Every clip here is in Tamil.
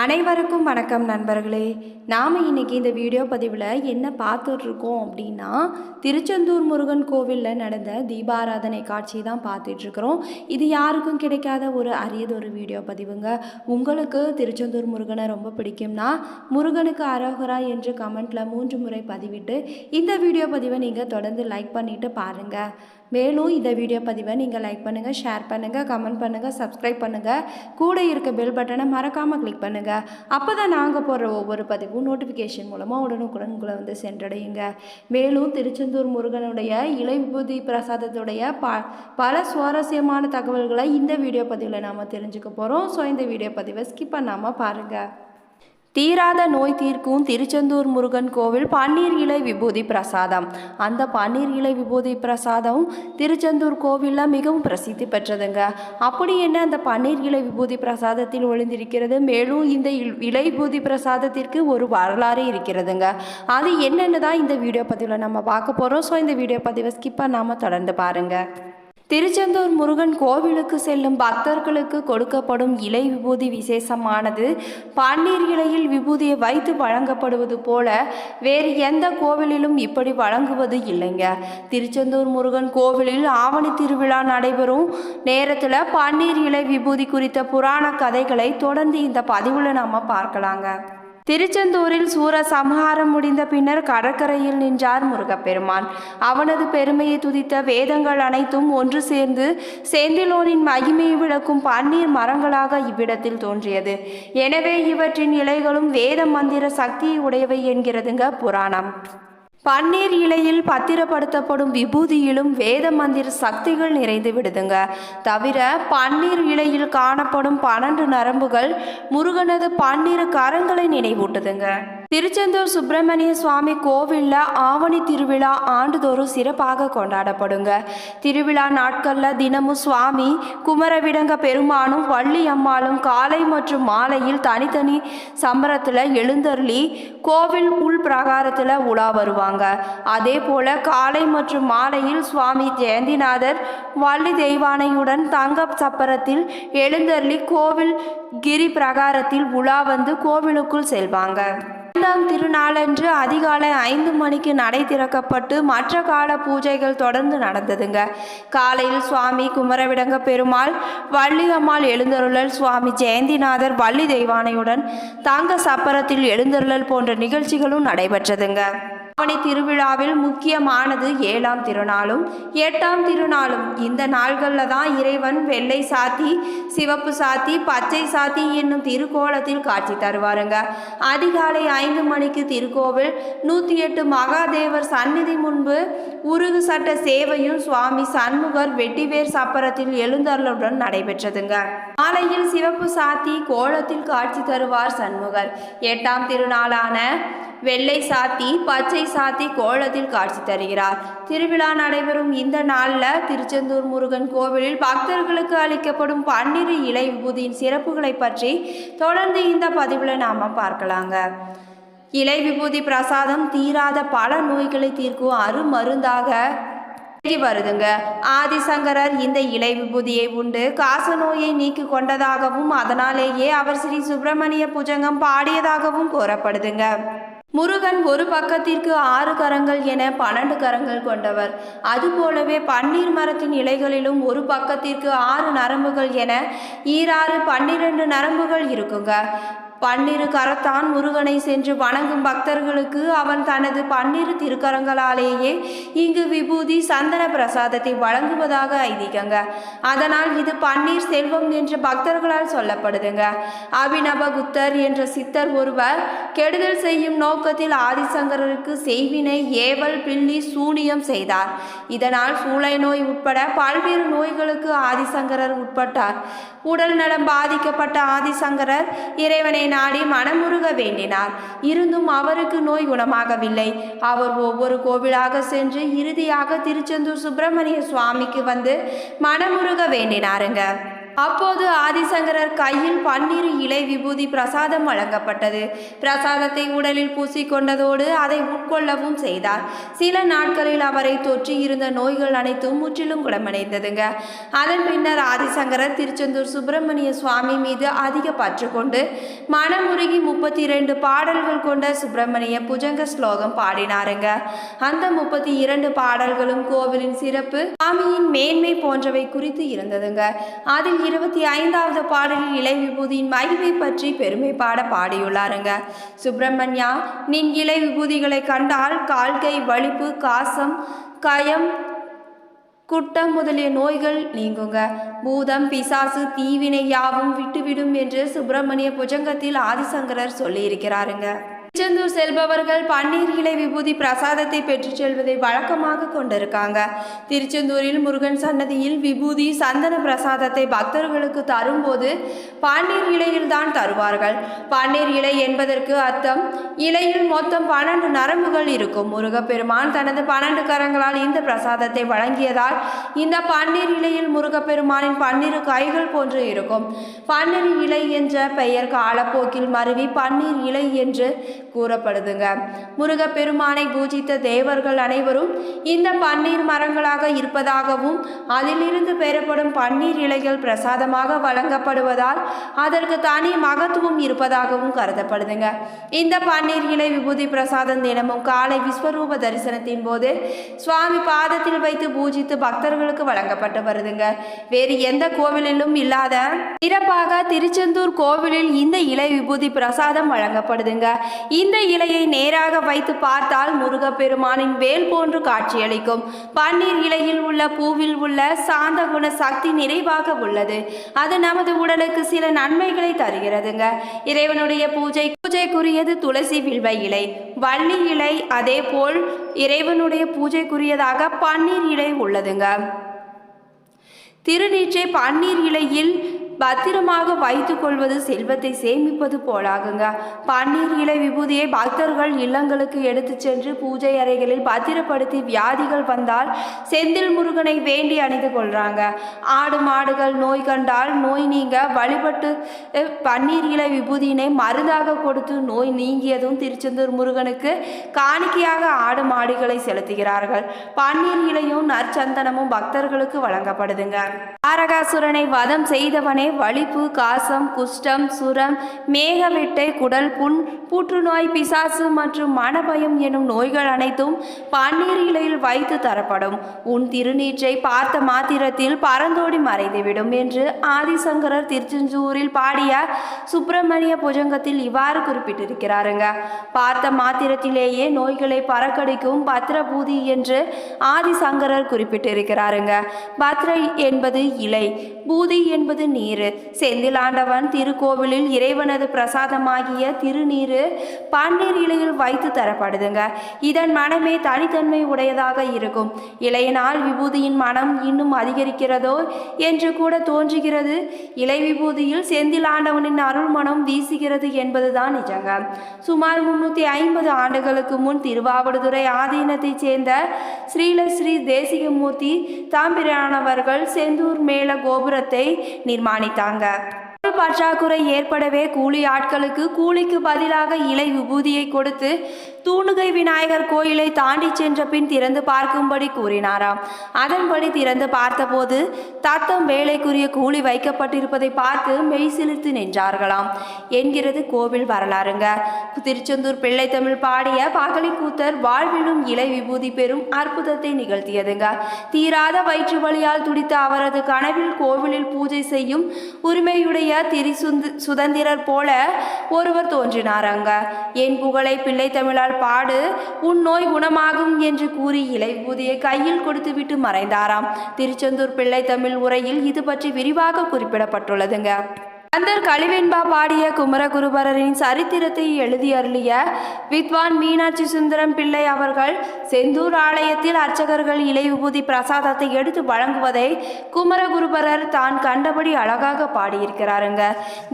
அனைவருக்கும் வணக்கம் நண்பர்களே. நாம் இன்னைக்கு இந்த வீடியோ பதிவில் என்ன பார்த்துட்ருக்கோம் அப்படின்னா திருச்செந்தூர் முருகன் கோவிலில் நடந்த தீபாராதனை காட்சி தான் பார்த்துட்ருக்குறோம். இது யாருக்கும் கிடைக்காத ஒரு அரியதொரு வீடியோ பதிவுங்க. உங்களுக்கு திருச்செந்தூர் முருகனை ரொம்ப பிடிக்கும்னா முருகனுக்கு அரோகரா என்று கமெண்ட்டில் மூன்று முறை பதிவிட்டு இந்த வீடியோ பதிவை நீங்கள் தொடர்ந்து லைக் பண்ணிவிட்டு பாருங்கள் மேலும் இந்த வீடியோ பதிவை நீங்கள் லைக் பண்ணுங்கள் ஷேர் பண்ணுங்கள் கமெண்ட் பண்ணுங்கள் சப்ஸ்கிரைப் பண்ணுங்கள் கூட இருக்க பெல் பட்டனை மறக்காமல் கிளிக் பண்ணுங்கள் அப்போ தான் நாங்கள் போடுற ஒவ்வொரு பதிவும் நோட்டிஃபிகேஷன் மூலமாக உடனுக்குடன் உங்களை வந்து சென்றடையுங்க. மேலும் திருச்செந்தூர் முருகனுடைய இலை விபூதி பிரசாதத்துடைய ப பல சுவாரஸ்யமான தகவல்களை இந்த வீடியோ பதிவில் நாம் தெரிஞ்சுக்க போகிறோம் ஸோ இந்த வீடியோ பதிவை ஸ்கிப் பண்ணாமல் பாருங்கள் தீராத நோய் தீர்க்கும் திருச்செந்தூர் முருகன் கோவில் பன்னீர் இலை விபூதி பிரசாதம். அந்த பன்னீர் இலை விபூதி பிரசாதம் திருச்செந்தூர் கோவிலில் மிகவும் பிரசித்தி பெற்றதுங்க. அப்படி என்ன அந்த பன்னீர் இலை விபூதி பிரசாதத்தில் ஒளிந்திருக்கிறது? மேலும் இந்த இல்- இலை விபூதி பிரசாதத்திற்கு ஒரு வரலாறு இருக்கிறதுங்க. அது என்னென்னு தான் இந்த வீடியோ பதிவில் நம்ம பார்க்க போகிறோம் ஸோ இந்த வீடியோ பதிவை ஸ்கிப் பண்ணாமல் தொடர்ந்து பாருங்கள் திருச்செந்தூர் முருகன் கோவிலுக்கு செல்லும் பக்தர்களுக்கு கொடுக்கப்படும் இலை விபூதி விசேஷமானது பன்னீர் இலையில் விபூதியை வைத்து வழங்கப்படுவது போல வேறு எந்த கோவிலிலும் இப்படி வழங்குவது இல்லைங்க. திருச்செந்தூர் முருகன் கோவிலில் ஆவணி திருவிழா நடைபெறும். நேரத்தில் பன்னீர் இலை விபூதி குறித்த புராண கதைகளை தொடர்ந்து இந்த பதிவில் நாம் பார்க்கலாங்க. திருச்செந்தூரில் சூர சம்ஹாரம் முடிந்த பின்னர் கடற்கரையில் நின்றார் முருகப்பெருமான். அவனது பெருமையை துதித்த வேதங்கள் அனைத்தும் ஒன்று சேர்ந்து செந்திலோனின் மகிமையை விளக்கும் பன்னீர் மரங்களாக இவ்விடத்தில் தோன்றியது. எனவே இவற்றின் இலைகளும் வேத மந்திர சக்தியை உடையவை என்கிறதுங்க புராணம். பன்னீர் இலையில் பத்திரப்படுத்தப்படும் விபூதியிலும் வேத மந்திர சக்திகள் நிறைந்து விடுதுங்க. தவிர பன்னீர் இலையில் காணப்படும் பன்னெண்டு நரம்புகள் முருகனது பன்னிரு கரங்களை நினைவூட்டுதுங்க. திருச்செந்தூர் சுப்பிரமணிய சுவாமி கோவிலில் ஆவணி திருவிழா ஆண்டுதோறும் சிறப்பாக கொண்டாடப்படுங்க. திருவிழா நாட்களில் தினமும் சுவாமி குமரவிடங்க பெருமானும் வள்ளி அம்மாளும் காலை மற்றும் மாலையில் தனித்தனி சம்பரத்தில் எழுந்தருளி கோவில் உள் பிரகாரத்தில் உலா வருவாங்க. அதே போல காலை மற்றும் மாலையில் சுவாமி ஜெயந்திநாதர் வள்ளி தெய்வானையுடன் தங்க சப்பரத்தில் எழுந்தருளி கோவில் கிரி பிரகாரத்தில் உலா வந்து கோவிலுக்குள் செல்வாங்க. ஐந்தாம் திருநாளன்று அதிகாலை ஐந்து மணிக்கு நடை திறக்கப்பட்டு மற்ற கால பூஜைகள் தொடர்ந்து நடந்ததுங்க. காலையில் சுவாமி குமரவிடங்க பெருமாள் வள்ளி அம்மாள் எழுந்தருளல் சுவாமி ஜெயந்திநாதர் வள்ளி தெய்வானையுடன் தங்க சப்பரத்தில் எழுந்தருளல் போன்ற நிகழ்ச்சிகளும் நடைபெற்றதுங்க. ஆவணி திருவிழாவில் முக்கியமானது ஏழாம் திருநாளும் எட்டாம் திருநாளும். இந்த நாள்களில் தான் இறைவன் வெள்ளை சாத்தி சிவப்பு சாத்தி பச்சை சாத்தி என்னும் திருக்கோலத்தில் காட்சி தருவாருங்க. அதிகாலை ஐந்து மணிக்கு திருக்கோவில் நூற்றி எட்டு மகாதேவர் சந்நிதி முன்பு உருகு சட்ட சேவையும் சுவாமி சண்முகர் வெட்டிவேர் சப்பரத்தில் எழுந்தருளுடன் நடைபெற்றதுங்க. மாலையில் சிவப்பு சாத்தி கோலத்தில் காட்சி தருவார் சண்முகர். எட்டாம் திருநாளான வெள்ளை சாத்தி பச்சை சாத்தி கோலத்தில் காட்சி தருகிறார். திருவிழா நடைபெறும் இந்த நாளில் திருச்செந்தூர் முருகன் கோவிலில் பக்தர்களுக்கு அளிக்கப்படும் பன்னிரு இலை விபூதியின் சிறப்புகளை பற்றி தொடர்ந்து இந்த பதிவில் நாம் பார்க்கலாங்க. இலை விபூதி பிரசாதம் தீராத பல நோய்களை தீர்க்கும் அருமருந்தாக விலகி வருதுங்க. ஆதிசங்கரர் இந்த இலை விபூதியை உண்டு காச நோயை நீக்கி கொண்டதாகவும் அதனாலேயே அவர் ஸ்ரீ சுப்பிரமணிய புஜங்கம் பாடியதாகவும் கூறப்படுதுங்க. முருகன் ஒரு பக்கத்திற்கு ஆறு கரங்கள் என பன்னெண்டு கரங்கள் கொண்டவர். அதுபோலவே பன்னீர் மரத்தின் இலைகளிலும் ஒரு பக்கத்திற்கு ஆறு நரம்புகள் என ஈராறு பன்னிரண்டு நரம்புகள் இருக்குங்க. பன்னிரு கரத்தான் முருகனை சென்று வணங்கும் பக்தர்களுக்கு அவன் தனது பன்னிரு திருக்கரங்களாலேயே இங்கு விபூதி சந்தன பிரசாதத்தை வழங்குவதாக ஐதீகங்க. அதனால் இது பன்னீர் செல்வம் என்று பக்தர்களால் சொல்லப்படுதுங்க. அபிநவகுத்தர் என்ற சித்தர் ஒருவர் கெடுதல் செய்யும் நோக்கத்தில் ஆதிசங்கரருக்கு செய்வினை ஏவல் பில்லி சூனியம் செய்தார். இதனால் சூளை நோய் உட்பட பல்வேறு நோய்களுக்கு ஆதிசங்கரர் உட்பட்டார். உடல் நலம் பாதிக்கப்பட்ட ஆதிசங்கரர் இறைவனை நாடி மனமுருக வேண்டினார். இருந்தும் அவருக்கு நோய் குணமாகவில்லை. அவர் ஒவ்வொரு கோவிலாக சென்று இறுதியாக திருச்செந்தூர் சுப்பிரமணிய சுவாமிக்கு வந்து மனமுருக வேண்டினாருங்க. அப்போது ஆதிசங்கரர் கையில் பன்னிரு இலை விபூதி பிரசாதம் வழங்கப்பட்டது. பிரசாதத்தை உடலில் பூசிக்கொண்டதோடு அதை உட்கொள்ளவும் செய்தார். சில நாட்களில் அவரை தொற்றி இருந்த நோய்கள் அனைத்தும் முற்றிலும் குணமடைந்ததுங்க. அதன் பின்னர் ஆதிசங்கரர் திருச்செந்தூர் சுப்பிரமணிய சுவாமி மீது அதிக பற்று கொண்டு மனமுருகி முப்பத்தி இரண்டு பாடல்கள் கொண்ட சுப்பிரமணிய புஜங்க ஸ்லோகம் பாடினாருங்க. அந்த முப்பத்தி இரண்டு பாடல்களும் கோவிலின் சிறப்பு சுவாமியின் மேன்மை போன்றவை குறித்து இருந்ததுங்க. அதில் இருபத்தி ஐந்தாவது பாடலில் இலை விபூதியின் மகிமை பற்றி பெருமை பாட பாடியுள்ளாருங்க. சுப்பிரமணியா நின் இலை விபூதிகளை கண்டால் கால்கை வலிப்பு காசம் கயம் குட்டம் முதலிய நோய்கள் நீங்குங்க. பூதம் பிசாசு தீவினை யாவும் விட்டுவிடும் என்று சுப்பிரமணிய புஜங்கத்தில் ஆதிசங்கரர் சொல்லியிருக்கிறாருங்க. திருச்செந்தூர் செல்பவர்கள் பன்னீர் இலை விபூதி பிரசாதத்தை பெற்றுச் செல்வதை வழக்கமாக கொண்டிருக்காங்க. திருச்செந்தூரில் முருகன் சன்னதியில் விபூதி சந்தன பிரசாதத்தை பக்தர்களுக்கு தரும்போது பன்னீர் இலையில் தான் தருவார்கள். பன்னீர் இலை என்பதற்கு அர்த்தம் இலையில் மொத்தம் பன்னெண்டு நரம்புகள் இருக்கும். முருகப்பெருமான் தனது பன்னெண்டு கரங்களால் இந்த பிரசாதத்தை வழங்கியதால் இந்த பன்னீர் இலையில் முருகப்பெருமானின் பன்னிரு கைகள் போன்று இருக்கும். பன்னீர் இலை என்ற பெயர் காலப்போக்கில் மருவி பன்னீர் இலை என்று கூறப்படுதுங்க. முருகப்பெருமானை பூஜித்த தேவர்கள் அனைவரும் இந்த பன்னீர் மரங்களாக இருப்பதாகவும் அதிலிருந்து பெறப்படும் பன்னீர் இலைகள் பிரசாதமாக வழங்கப்படுவதால் அதற்கு தனி மகத்துவம் இருப்பதாகவும் கருதப்படுதுங்க. இந்த பன்னீர் இலை விபூதி பிரசாதம் தினமும் காலை விஸ்வரூப தரிசனத்தின் போது சுவாமி பாதத்தில் வைத்து பூஜித்து பக்தர்களுக்கு வழங்கப்பட்டு வருதுங்க. வேறு எந்த கோவிலிலும் இல்லாத சிறப்பாக திருச்செந்தூர் கோவிலில் இந்த இலை விபூதி பிரசாதம் வழங்கப்படுதுங்க. இந்த இலையை நேராக வைத்து பார்த்தால் முருகப்பெருமானின் வேல் போன்று காட்சியளிக்கும். பன்னீர் இலையில் உள்ள பூவில் உள்ள சாந்த குண சக்தி நிறைவாக உள்ளது. அது நமது உடலுக்கு சில நன்மைகளை தருகிறதுங்க. இறைவனுடைய பூஜை பூஜைக்குரியது துளசி வில்வ இலை. வள்ளி இலை அதே போல் இறைவனுடைய பூஜைக்குரியதாக பன்னீர் இலை உள்ளதுங்க. திருநீற்றை பன்னீர் இலையில் பத்திரமாக வைத்துக் கொள்வது செல்வத்தை சேமிப்பது போலாகுங்க. பன்னீர் இலை விபூதியை பக்தர்கள் இல்லங்களுக்கு எடுத்துச் சென்று பூஜை அறைகளில் பத்திரப்படுத்தி வியாதிகள் வந்தால் செந்தில் முருகனை வேண்டி அணிந்து கொள்றாங்க. ஆடு மாடுகள் நோய் கண்டால் நோய் நீங்க வழிபட்டு பன்னீர் இலை விபூதியினை மருந்தாக கொடுத்து நோய் நீங்கியதும் திருச்செந்தூர் முருகனுக்கு காணிக்கையாக ஆடு மாடுகளை செலுத்துகிறார்கள். பன்னீர் இலையும் நற்சந்தனமும் பக்தர்களுக்கு வழங்கப்படுதுங்க. தாரகாசுரனை வதம் செய்தவனே வலிப்பு காசம் குஷ்டம் சுரம் மேகவெட்டை குடல் புண் புற்றுநோய் பிசாசு மற்றும் மனபயம் எனும் நோய்கள் அனைத்தும் பன்னீர் இலையில் வைத்து தரப்படும். உன் திருநீற்றை பார்த்த மாத்திரத்தில் பறந்தோடி மறைந்துவிடும் என்று ஆதிசங்கரர் திருச்செந்தூரில் பாடிய சுப்பிரமணிய புஜங்கத்தில் இவ்வாறு குறிப்பிட்டிருக்கிறாருங்க. பார்த்த மாத்திரத்திலேயே நோய்களை பறக்கடிக்கும் பத்ரபூதி என்று ஆதிசங்கரர் குறிப்பிட்டிருக்கிறாருங்க. பத்ரை என்பது இலை பூதி என்பது நீர் செந்திலாண்டவன் திருக்கோவிலில் இறைவனது பிரசாதமாகிய திருநீரு பன்னீர் இலையில் வைத்து தரப்படுதுங்க. இதன் மனமே தனித்தன்மை உடையதாக இருக்கும். இலையினால் விபூதியின் மனம் இன்னும் அதிகரிக்கிறதோ என்று கூட தோன்றுகிறது. இலை விபூதியில் செந்திலாண்டவனின் அருள் மனம் வீசுகிறது என்பதுதான் நிஜங்க. சுமார் முன்னூற்றி ஐம்பது ஆண்டுகளுக்கு முன் திருவாவடுதுறை ஆதீனத்தைச் சேர்ந்த ஸ்ரீலஸ்ரீ தேசிகமூர்த்தி தாம்பிரானவர்கள் செந்தூர் மேல கோபுரத்தை நிர்மாணி பொருள் பற்றாக்குறை ஏற்படவே கூலி ஆட்களுக்கு கூலிக்கு பதிலாக இலை விபூதியை கொடுத்து தூணுகை விநாயகர் கோயிலை தாண்டி சென்ற பின் திறந்து பார்க்கும்படி கூறினாராம் அதன்படி திறந்து பார்த்தபோது தத்தம் வேலைக்குரிய கூலி வைக்கப்பட்டிருப்பதை பார்த்து மெய் சிலிர்த்து நின்றார்களாம். என்கிறது கோவில் வரலாறுங்க. திருச்செந்தூர் பிள்ளை தமிழ் பாடிய பகலிக்கூத்தர் வாழ்விலும் இலை விபூதி பெறும் அற்புதத்தை நிகழ்த்தியதுங்க. தீராத வயிற்று வலியால் துடித்த அவரது கனவில் கோவிலில் பூஜை செய்யும் உரிமையுடைய திரிசுந்து சுதந்திரர் போல ஒருவர் தோன்றினாராங்க. என் புகழை பிள்ளை தமிழால் பாடு உன் நோய் குணமாகும் என்று கூறி இலை பூதியை கையில் கொடுத்துவிட்டு மறைந்தாராம். திருச்செந்தூர் பிள்ளை தமிழ் உரையில் இது பற்றி விரிவாக குறிப்பிடப்பட்டுள்ளதுங்க. கந்தர் கலிவெண்பா பாடிய குமரகுருபரரின் சரித்திரத்தை எழுதி அருளிய வித்வான் மீனாட்சி சுந்தரம் பிள்ளை அவர்கள் செந்தூர் ஆலயத்தில் அர்ச்சகர்கள் இலை விபூதி பிரசாதத்தை எடுத்து வழங்குவதை குமரகுருபரர் தான் கண்டபடி அழகாக பாடியிருக்கிறாருங்க.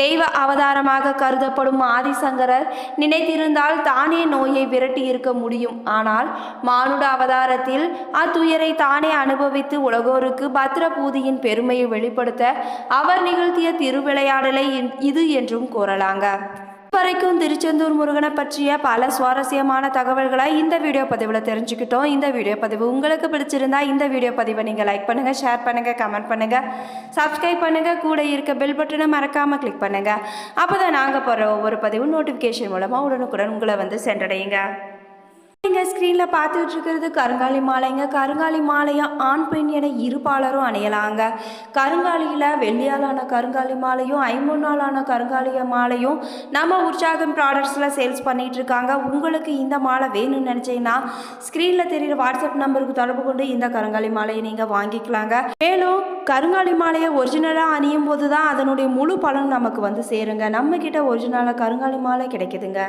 தெய்வ அவதாரமாக கருதப்படும் ஆதிசங்கரர் நினைத்திருந்தால் தானே நோயை விரட்டி இருக்க முடியும். ஆனால் மானுட அவதாரத்தில் அத்துயரை தானே அனுபவித்து உலகோருக்கு பத்ரபூதியின் பெருமையை வெளிப்படுத்த அவர் நிகழ்த்திய திருவிளையாடலை பாடலை இது என்றும் கூறலாங்க. வரைக்கும் திருச்செந்தூர் முருகனை பற்றிய பல சுவாரஸ்யமான தகவல்களை இந்த வீடியோ பதிவில் தெரிஞ்சுக்கிட்டோம். இந்த வீடியோ பதிவு உங்களுக்கு பிடிச்சிருந்தா இந்த வீடியோ பதிவை நீங்கள் லைக் பண்ணுங்கள் ஷேர் பண்ணுங்கள் கமெண்ட் பண்ணுங்கள் சப்ஸ்கிரைப் பண்ணுங்கள் கூட இருக்க பெல் பட்டனை மறக்காமல் கிளிக் பண்ணுங்கள் அப்போ தான் நாங்கள் போகிற ஒவ்வொரு பதிவும் நோட்டிஃபிகேஷன் மூலமாக உடனுக்குடன் உங்களை வந்து சென்றடையுங்க. நீங்கள் ஸ்க்ரீனில் பார்த்துட்டு இருக்கிறது கருங்காலி மாலைங்க. கருங்காலி மாலையை ஆண் பெண் என இருபாலரும் அணையலாங்க அணியலாங்க. கருங்காலியில் வெள்ளியாலான கருங்காலி மாலையும் ஐம்பொன்னாலான கருங்காலிய மாலையும் நம்ம உற்சாகம் ப்ராடக்ட்ஸில் சேல்ஸ் பண்ணிகிட்ருக்காங்க உங்களுக்கு இந்த மாலை வேணும்னு நினச்சிங்கன்னா ஸ்க்ரீனில் தெரிகிற வாட்ஸ்அப் நம்பருக்கு தொடர்பு கொண்டு இந்த கருங்காலி மாலையை நீங்கள் வாங்கிக்கலாங்க. மேலும் கருங்காலி மாலையை ஒரிஜினலாக அணியும் போது தான் அதனுடைய முழு பலன் நமக்கு வந்து சேருங்க. நம்மக்கிட்ட ஒரிஜினலாக கருங்காலி மாலை கிடைக்குதுங்க.